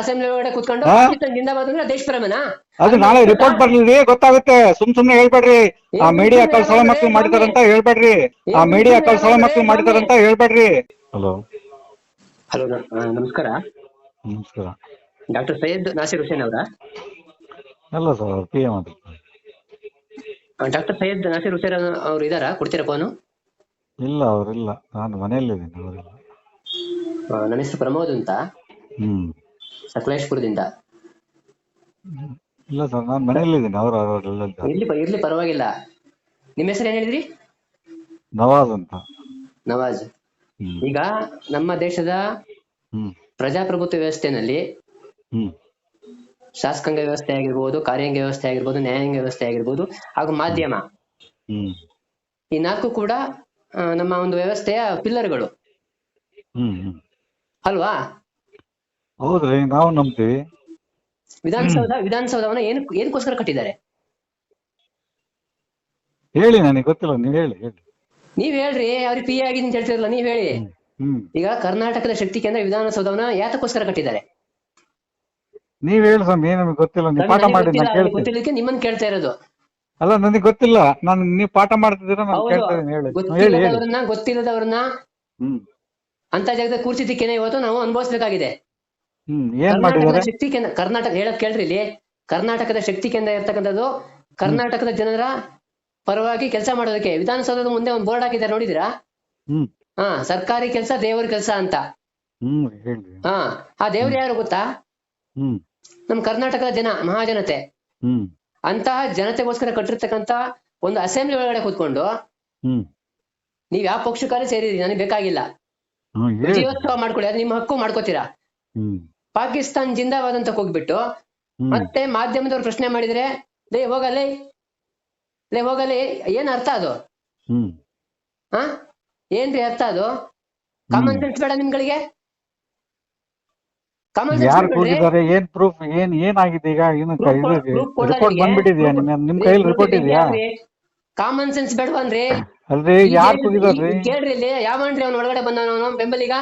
Assembly ಒಳಗಡೆ ಕುತ್ಕೊಂಡು ಹಾ? ಪಾಕಿಸ್ತಾನ ಜಿಂದಾಬಾದ್ ಅಂದ್ರೆ ದೇಶ ಪ್ರೇಮನಾ? ಅದು ನಾಳೆ ರಿಪೋರ್ಟ್ ಬರ್ಲಿ ಗೊತ್ತಾಗುತ್ತೆ. ಸುಮ್ ಸುಮ್ನೆ ಹೇಳ್ಬೇಡ್ರಿ. ಆ ಮೀಡಿಯಾ ಸುಮ್ನೆ ಮಕ್ಕಳು ಮಕ್ಳು ಮಾಡಿದಾರಂತ ಹೇಳ್ಬೇಡ್ರಿ. ಆ ಮೀಡಿಯಾ ಸುಮ್ನೆ ಮಕ್ಕಳು ಮಕ್ಳು ಮಾಡಿದಾರಂತ ಹೇಳ್ಬೇಡ್ರಿ. ಹಲೋ. ಹಲೋ ನಮಸ್ಕಾರ. ನಮಸ್ಕಾರ. ಡಾಕ್ಟರ್ ಸೈಯದ್ ನಾಸಿರ್ ಹುಸೇನ್ ಅವರ? ಅಲ್ಲ sir P M doctor Syed Nasir Hussain ಅವ್ರು ಇದಾರಾ? ಕೊಡ್ತೀರಾ ಫೋನು ಇಲ್ಲ ಅವ್ರಿಲ್ಲ. ನಾನು ಮನೆಯಲ್ಲಿದ್ದೀನಿ ಅವರಿಲ್ಲ. ನನ್ನ ಹೆಸರು ಪ್ರಮೋದ್ ಅಂತ. ಹ್ಮ್. ಸಕಲೇಶ್ಪುರದಿಂದ. ಇಲ್ಲ ಸರ್ ನಾನು ಮನೆಯಲ್ಲಿದ್ದೀನಿ ಅವ್ರು ಅವರೆಲ್ಲ. ಇರ್ಲಿ ಪ- ಇರ್ಲಿ ಪರವಾಗಿಲ್ಲ. ನಿಮ್ಮ ಹೆಸರು ಏನ್ ಹೇಳಿದ್ರಿ? ನವಾಜ್ ಅಂತ. ನವಾಜ್. ಹ್ಮ್. ಈಗ ನಮ್ಮ ದೇಶದ ಹ್ಮ್. ಪ್ರಜಾಪ್ರಭುತ್ವ ವ್ಯವಸ್ಥೆನಲ್ಲಿ ಹ್ಮ್. ಶಾಸಕಾಂಗ ವ್ಯವಸ್ಥೆ ಆಗಿರ್ಬೋದು ಕಾರ್ಯಾಂಗ ವ್ಯವಸ್ಥೆ ಆಗಿರ್ಬೋದು ನ್ಯಾಯಾಂಗ ವ್ಯವಸ್ಥೆ ಆಗಿರ್ಬೋದು ಹಾಗೂ ಮಾಧ್ಯಮ. ಹ್ಮ್. ಈ ನಾಲ್ಕು ಕೂಡ ಆ, ನಮ್ಮ ಒಂದು ವ್ಯವಸ್ಥೆಯ ಪಿಲ್ಲರ್ಗಳು. ಹ್ಮ್ ಹ್ಮ್. ಅಲ್ವಾ? ಹೌದ್ರಿ ನಾವು ನಂಬ್ತೀವಿ. ವಿಧಾನಸೌಧ ವಿಧಾನಸೌಧವನ್ನ ಏನ್ ಏನಕ್ಕೋಸ್ಕರ ಕಟ್ಟಿದ್ದಾರೆ? ಹೇಳಿ ನನಗೆ ಗೊತ್ತಿಲ್ಲ ನೀವು ಹೇಳಿ ಹೇಳಿ. ನೀವ್ ಹೇಳ್ರಿ ಅವ್ರಿಗೆ ಪಿ ಆಗಿದೆ ಅಂತ ಹೇಳ್ತಿರಲ್ಲ ನೀವ್ ಹೇಳಿ. ಹ್ಮ್ ಈಗ ಕರ್ನಾಟಕದ ಶಕ್ತಿ ಕೇಂದ್ರ ವಿಧಾನಸೌಧವನ್ನ ಯಾತಕ್ಕೋಸ್ಕರ ಕಟ್ಟಿದ್ದಾರೆ? ನೀವ್ ಹೇಳಿ ಸ್ವಾಮಿ ನಮಗೆ ಗೊತ್ತಿಲ್ಲ ನೀವು ಪಾಠ ನನಗೆ ಮಾಡಿ ಗೊತ್ತಿಲ್ಲ, ನಾನು ಕೇಳ್ತೀನಿ. ಗೊತ್ತಿಲ್ಲಕ್ಕೆ ನಿಮ್ಮನ್ನ ಕೇಳ್ತಾ ಇರೋದು. ಅಲ್ಲ ನನಗೆ ಗೊತ್ತಿಲ್ಲ ನಾನು ನೀವು ಪಾಠ ಮಾಡ್ತಿದ್ದೀರಾ ನಾನು ಹೌದು. ಕೇಳ್ತಾ ಇದ್ದೀನಿ ಹೇಳಿ. ಹೇಳಿ ಹೇಳಿ. ಗೊತ್ತಿಲ್ಲದವ್ರನ್ನ ಗೊತ್ತಿಲ್ಲದವ್ರನ್ನ ಹ್ಮ್. ಅಂತ ಜಾಗದ ಕೂರ್ಸಿದ್ದಕ್ಕೇನೆ ಇವತ್ತು ನಾವು ಅನುಭವಿಸ್ಬೇಕಾಗಿದೆ. ಹ್ಮ್ ಏನ್ ಕರ್ನಾಟಕದ ಶಕ್ತಿ ಕೇಂದ್ರ ಕರ್ನಾಟಕ ಹೇಳಕ್ ಕೇಳ್ರಿ ಇಲ್ಲಿ ಕರ್ನಾಟಕದ ಶಕ್ತಿ ಕೇಂದ್ರ ಇರ್ತಕ್ಕಂಥದ್ದು ಕರ್ನಾಟಕದ ಜನರ ಪರವಾಗಿ ಕೆಲಸ ಮಾಡೋದಕ್ಕೆ. ವಿಧಾನಸೌಧದ ಮುಂದೆ ಒಂದು ಬೋರ್ಡ್ ಹಾಕಿದ್ದಾರೆ ನೋಡಿದಿರಾ ಹ್ಮ್. ಹಾ ಸರ್ಕಾರಿ ಕೆಲಸ ದೇವರ ಕೆಲಸ ಅಂತ. ಹ್ಮ್ ಹಾ ಆ ದೇವ್ರು ಯಾರು ಗೊತ್ತಾ? ಹ್ಮ್. ನಮ್ ಕರ್ನಾಟಕದ ಜನ ಮಹಾಜನತೆ. ಹ್ಮ್. ಅಂತಹ ಜನತೆಗೋಸ್ಕರ ಕಟ್ಟಿರ್ತಕ್ಕಂತ ಒಂದು ಅಸೆಂಬ್ಲಿ ಒಳಗಡೆ ಕೂತ್ಕೊಂಡು ಹ್ಮ್. ನೀವ್ ಯಾವ ಪಕ್ಷಕ್ಕಾದ್ರೆ ಸೇರಿರಿ ನನಗೆ ಬೇಕಾಗಿಲ್ಲ. ಹ್ಮ್ ಹೇಳಿ. ವಿಜಯೋತ್ಸವ ಮಾಡ್ಕೊಳ್ಳಿ ಅದು ನಿಮ್ಮ ಹಕ್ಕು ಮಾಡ್ಕೋತೀರಾ? ಹ್ಮ್. ಪಾಕಿಸ್ತಾನ್ ಜಿಂದಾಬಾದ್ ಅಂತ ಹೋಗ್ಬಿಟ್ಟು ಮತ್ತೆ ಮಾಧ್ಯಮದವ್ರು ಪ್ರಶ್ನೆ ಮಾಡಿದ್ರೆ ಲೇ ಹೋಗಲಿ ಲೇ ಹೋಗಲಿ ಏನ್ ಅರ್ಥ ಅದು? ಹ ಏನ್ರಿ ಅರ್ಥ ಅದು? ಕಾಮನ್ ಸೆನ್ಸ್ ಬೇಡ ನಿಮ್ಗಳಿಗೆ? ಕಾಮನ್ ಯಾರು ಸೆನ್ಸ್ ಕೂಗಿದ್ದಾರೆ ಏನ್ ಪ್ರೂಫ್ ಏನ್ ಏನಾಗಿದೆ ಈಗ? ಏನು Proof ಇದು ಕೊಡ- proof ಕೊಡ ರಿಪೋರ್ಟ್ ನಿಮ್ಗೆ? ಬಂದ್ಬಿಟ್ಟಿದ್ಯಾ? Proof- ನಿಮ್ ನಿಮ್ ಕೈಯಲ್ಲಿ ರಿಪೋರ್ಟ್ ಇದೆಯಾ? ಕಾಮನ್ ಸೆನ್ಸ್ ಬೇಡವನ್ರಿ. ಅಲ್ರಿ ಯಾರು ಕೂಗಿದಾರ್ರಿ ಕೇಳ್ರಿ ಇಲ್ಲಿ ಯಾವನ್ರಿ ಅವ್ನ ಒಳಗಡೆ ಬಂದವನು ಬೆಂಬಲಿಗ?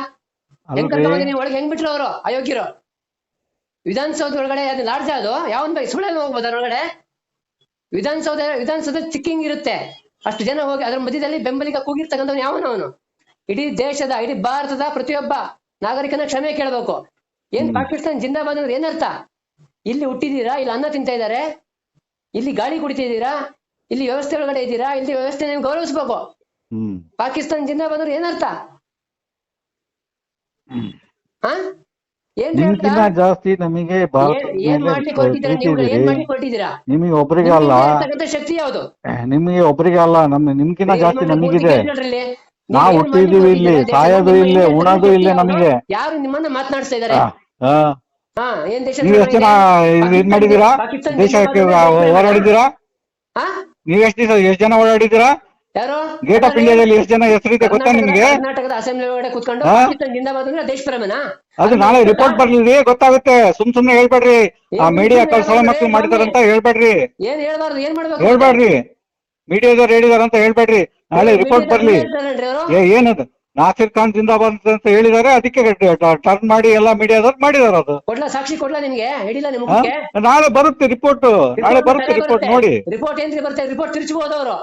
ಹೆಂಗ್ ಕರ್ಕೊಂಡ್ ಒಳಗೆ ಹೆಂಗ್ ಬಿಟ್ರು ಅವರು? ಅಯೋಗ್ಯರು. ವಿಧಾನಸೌಧ ಒಳಗಡೆ ಅದು ಲಾಡ್ಜ ಅದು? ಯಾವನ್ ಬೈ ಸುಳ್ಳೆ ಹೋಗ್ಬೋದು ಅದ್ರೊಳಗಡೆ ವಿಧಾನಸೌಧ ವಿಧಾನಸೌಧ ಚಿಕ್ಕಿಂಗ್ ಇರುತ್ತೆ. ಅಷ್ಟು ಜನ ಹೋಗಿ ಅದ್ರ ಮಧ್ಯದಲ್ಲಿ ಬೆಂಬಲಿಗ ಕೂಗಿರ್ತಕ್ಕಂಥವ್ನು ಯಾವನು ಅವನು? ಇಡೀ ದೇಶದ ಇಡೀ ಭಾರತದ ಪ್ರತಿಯೊಬ್ಬ ನಾಗರಿಕನ ಕ್ಷಮೆ ಕೇಳಬೇಕು. ಏನ್ ಪಾಕಿಸ್ತಾನ ಜಿಂದಾಬಾದ್ ಅಂದ್ರೆ ಏನರ್ಥ? ಇಲ್ಲಿ ಹುಟ್ಟಿದೀರಾ? ಇಲ್ಲಿ ಅನ್ನ ತಿಂತಾ ಇದ್ದಾರೆ ಇಲ್ಲಿ ಗಾಳಿ ಕುಡಿತಿದ್ದೀರಾ ಇಲ್ಲಿ ವ್ಯವಸ್ಥೆ ಒಳಗಡೆ ಇದ್ದೀರಾ ಇಲ್ಲಿ ವ್ಯವಸ್ಥೆ ನೀವು ಗೌರವಿಸ್ಬೇಕು ಪಾಕಿಸ್ತಾನ ಜಿಂದಾಬಾದ್ ಅಂದ್ರೆ ಏನರ್ಥ? ಹಾ? ಏನ್ ನಿಮ್ಗಿನ್ನ ಜಾಸ್ತಿ ನಮಗೆ ಭಾರತ ಏನ್- ಮಾಡ್ಲಿಕ್ಕೆ ಹೊರಟಿದ್ದೀರಾ ನೀವು ಏನ್ ಮಾಡ್ಲಿಕ್ಕೆ ಹೊರಟಿದ್ದೀರಾ ನಿಮಗೆ ಒಬ್ರಿಗೆ ಅಲ್ಲ. ಶಕ್ತಿ ಯಾವುದು? ನಿಮಗೆ ಒಬ್ರಿಗೆ ಅಲ್ಲ. ನಮ್ ನಿಮ್ಗಿನ್ನ ಜಾಸ್ತಿ ನಮಗಿದೆ. ಇಲ್ಲಿ? ನಾವು ಹುಟ್ಟಿದೀವಿ ಇಲ್ಲಿ? ಸಾಯೋದು ಇಲ್ಲೇ, ನಿಮ್ಮ ಉಣೋದು ಇಲ್ಲೇ? ನಮಗೆ. ಯಾರು ನಿಮ್ಮನ್ನ ಮಾತನಾಡಿಸ್ತಾ ಇದ್ದಾರೆ. ಹಾ ಏನ್ ದೇಶ ನೀವ್ ಎಷ್ಟ್ ಜನ ಇದ್ ಮಾಡಿದೀರಾ? ದೇಶಕ್ಕೆ ಜಿಂದಾಬಾದ್ ಅಂದ್ರೆ ಹಾ? ನೀವ್ ಎಷ್ಟು ದಿವಸ ಎಷ್ಟ್ ಜನ ಓಡಾಡಿದ್ದೀರಾ ಯಾರು? ಗೇಟ್ ಆಫ್ ಇಂಡಿಯಾದಲ್ಲಿ ಎಷ್ಟು ಜನ ಹೆಸರಿದೆ ಗೊತ್ತಾ ನಿಮ್ಗೆ? ಕರ್ನಾಟಕದ ಅಸೆಂಬ್ಲಿ ಒಳಗಡೆ ಕೂತ್ಕೊಂಡು ಹಾ? ಪಾಕಿಸ್ತಾನ ಜಿಂದಾಬಾದ್ ಅಂದ್ರೆ ದೇಶ ಪ್ರೇಮನಾ? ಅದು ನಾಳೆ ರಿಪೋರ್ಟ್ ಬರ್ಲಿ ಗೊತ್ತಾಗುತ್ತೆ. ಸುಮ್ ಸುಮ್ನೆ ಹೇಳ್ಬೇಡ್ರಿ. ಆ ಮೀಡಿಯಾ ಸುಮ್ನೆ ಕಳ್ಸೋ ಹೇಳ್ಬೇಡ್ರಿ, ಮಕ್ಳು ಮಾಡಿದಾರಂತ ಹೇಳ್ಬೇಡ್ರಿ. ಏನ್ ಹೇಳ್ಬಾರ್ದು ಏನ್ ಮಾಡ್ಬೇಕು? ಹೇಳ್ಬೇಡ್ರಿ. ಮೀಡಿಯಾದವ್ರು ಹೇಳಿದಾರಂತ ಹೇಳ್ಬೇಡ್ರಿ. ನಾಳೆ ರಿಪೋರ್ಟ್ ಬರ್ಲಿ. ಏ ಏನದು? ನಾಸಿರ್ ಖಾನ್ ಜಿಂದಾಬಾದ್ ಅಂತ ಹೇಳಿದಾರೆ ಅದಕ್ಕೆ ಟರ್ನ್ ಮಾಡಿ ಎಲ್ಲಾ ಮೀಡಿಯಾದವ್ರು ಮಾಡಿದಾರೆ ಅದು. ಕೊಡ್ಲಾ ಸಾಕ್ಷಿ ಕೊಡ್ಲಾ ನಿಮ್ಗೆ? ಹಿಡಿಲ್ಲ ನಿಮ್ ಹಾ? ಮುಖಕ್ಕೆ ನಾಳೆ ಬರುತ್ತೆ ರಿಪೋರ್ಟ್ ನಾಳೆ ಬರುತ್ತೆ ರಿಪೋರ್ಟ್ ನೋಡಿ. ರಿಪೋರ್ಟ್ ಏನ್ರಿ ಬರುತ್ತೆ? ರಿಪೋರ್ಟ್ ತಿರ್ಚಬಹುದು ಅವರು.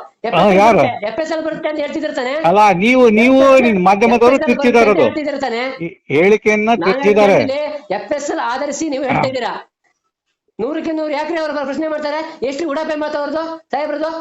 ಯಾರು? ಎಫ್ ಎಸ್ ಎಲ್ ಬರುತ್ತೆ ಅಂತ ಹೇಳ್ತಿರ್ತಾನೆ ಅಲ್ಲ ನೀವು ನೀವು ನಿಮ್ ಮಾಧ್ಯಮದವರು ತಿರ್ಚಿದಾರದು ಅದು. ಹೇಳಿಕೆಯನ್ನ ತಿರ್ಚಿದ್ದಾರೆ ಎಫ್ ಎಸ್ ಎಲ್ ಆಧರಿಸಿ ನೀವು ಹೇಳ್ತಾ ಇದ್ದೀರಾ ನೂರಕ್ಕೆ ನೂರು ಯಾಕ್ರಿ ಅವ್ರ ಪ್ರಶ್ನೆ ಮಾಡ್ತಾರೆ? ಎಷ್ಟು ಉಡಾಪೆ ಮಾತು ಅವ್ರದ್ದು? ಸಾಹೇಬ್ರದ್ದು?